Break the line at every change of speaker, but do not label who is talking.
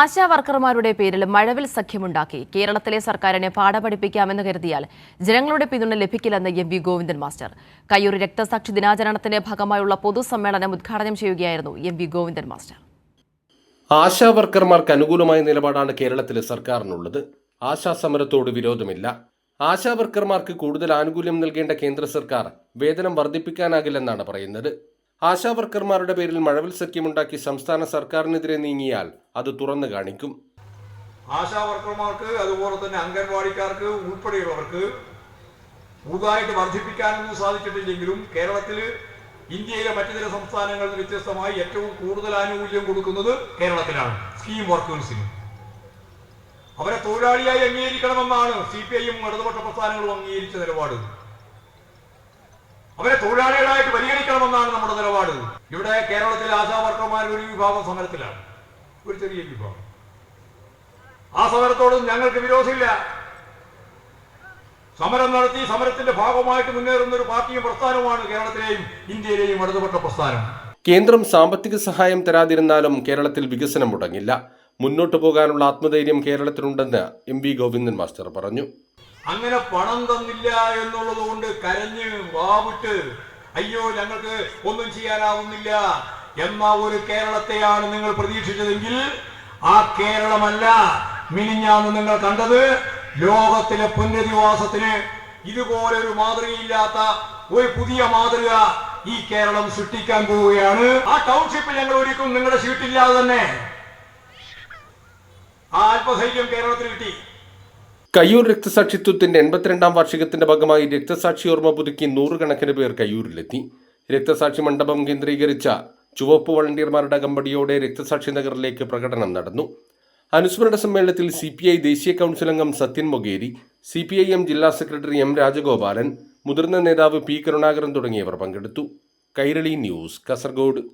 ആശാ വർക്കർമാരുടെ പേരിൽ മഴവിൽ സഖ്യമുണ്ടാക്കി. കേരളത്തിലെ സർക്കാരിനെ പാഠപഠിപ്പിക്കാമെന്ന് കരുതിയാൽ ജനങ്ങളുടെ പിന്തുണ ലഭിക്കില്ലെന്ന് M V Govindan master. Kayyur രക്തസാക്ഷി ദിനാചരണത്തിന്റെ ഭാഗമായുള്ള പൊതുസമ്മേളനം ഉദ്ഘാടനം ചെയ്യുകയായിരുന്നു എം വി ഗോവിന്ദൻ മാസ്റ്റർ.
ആശാവർക്കർമാർക്ക് അനുകൂലമായ നിലപാടാണ് കേരളത്തിലെ സർക്കാരിനുള്ളത്. ആശാ സമരത്തോട് വിരോധമില്ല. ആശാവർക്കർമാർക്ക് കൂടുതൽ ആനുകൂല്യം നൽകേണ്ട കേന്ദ്ര സർക്കാർ വേതനം വർദ്ധിപ്പിക്കാനാകില്ലെന്നാണ് പറയുന്നത്. ആശാവർക്കർമാരുടെ പേരിൽ മഴവിൽ സഖ്യമുണ്ടാക്കി സംസ്ഥാന സർക്കാരിനെതിരെ നീങ്ങിയാൽ അത് തുറന്നു കാണിക്കും.
ആശാ വർക്കർമാർക്ക് അതുപോലെ തന്നെ അംഗൻവാടിക്കാർക്ക് ഉൾപ്പെടെയുള്ളവർക്ക് പുതുതായിട്ട് വർദ്ധിപ്പിക്കാനൊന്നും സാധിച്ചിട്ടില്ലെങ്കിലും കേരളത്തിൽ ഇന്ത്യയിലെ മറ്റു ചില സംസ്ഥാനങ്ങളിൽ വ്യത്യസ്തമായി ഏറ്റവും കൂടുതൽ ആനുകൂല്യം കൊടുക്കുന്നത് കേരളത്തിലാണ്. സ്കീം വർക്കേഴ്സിന് അവരെ തൊഴിലാളിയായി അംഗീകരിക്കണമെന്നാണ് സി പി ഐയും ഇടതുപക്ഷ പ്രസ്ഥാനങ്ങളും അംഗീകരിച്ച നിലപാട്. അവരെ തൊഴിലാളികളായിട്ട് പരിഗണിക്കണമെന്നാണ് നമ്മുടെ നിലപാട്. ഇവിടെ കേരളത്തിലെ ആശാ വർക്കർമാർ ഒരു വിഭാഗം സമരത്തിലാണ്. ഒരു ചെറിയ വിഭാഗം ആ സമരത്തോട് ഞങ്ങൾക്ക് വിരോധമില്ല. സമരം നടത്തി സമരത്തിന്റെ ഭാഗമായിട്ട് മുന്നേറുന്ന ഒരു പാർട്ടിയും പ്രസ്ഥാനവുമാണ് കേരളത്തിലെയും ഇന്ത്യയിലെയും ഇടതുപക്ഷ പ്രസ്ഥാനം.
കേന്ദ്രം സാമ്പത്തിക സഹായം തരാതിരുന്നാലും കേരളത്തിൽ വികസനം മുടങ്ങില്ല. മുന്നോട്ട് പോകാനുള്ള ആത്മധൈര്യം കേരളത്തിലുണ്ടെന്ന് എം വി ഗോവിന്ദൻ മാസ്റ്റർ പറഞ്ഞു.
അങ്ങനെ പണം തന്നില്ല എന്നുള്ളത് കൊണ്ട് കരഞ്ഞ് വാവിട്ട് അയ്യോ ഞങ്ങൾക്ക് ഒന്നും ചെയ്യാനാവുന്നില്ല. എന്ന ഒരു കേരളത്തെയാണ് നിങ്ങൾ പ്രതീക്ഷിച്ചതെങ്കിൽ ആ കേരളമല്ല മിനിഞ്ഞാന്ന് നിങ്ങൾ കണ്ടത്. ലോകത്തിലെ പുനരധിവാസത്തിന് ഇതുപോലെ ഒരു മാതൃകയില്ലാത്ത ഒരു പുതിയ മാതൃക ഈ കേരളം സൃഷ്ടിക്കാൻ പോവുകയാണ്. ആ ടൗൺഷിപ്പിൽ ഞങ്ങൾ ഒരിക്കലും നിങ്ങളുടെ ഷീട്ടില്ലാതെ തന്നെ ആ അല്പസൈക്യം കേരളത്തിൽ കിട്ടി.
കയ്യൂർ രക്തസാക്ഷിത്വത്തിന്റെ എൺപത്തിരണ്ടാം വാർഷികത്തിന്റെ ഭാഗമായി രക്തസാക്ഷി ഓർമ്മ പുതുക്കി നൂറുകണക്കിന് പേർ കയ്യൂരിലെത്തി. രക്തസാക്ഷി മണ്ഡപം കേന്ദ്രീകരിച്ച ചുവപ്പ് വളണ്ടിയർമാരുടെ അകമ്പടിയോടെ രക്തസാക്ഷി നഗറിലേക്ക് പ്രകടനം നടന്നു. അനുസ്മരണ സമ്മേളനത്തിൽ സി പി ഐ ദേശീയ കൗൺസിൽ അംഗം Sathyan Mogeri C P I M ജില്ലാ സെക്രട്ടറി എം രാജഗോപാലൻ മുതിർന്ന നേതാവ് പി കരുണാകരൻ തുടങ്ങിയവർ പങ്കെടുത്തു. കൈരളി ന്യൂസ് കാസർഗോഡ്.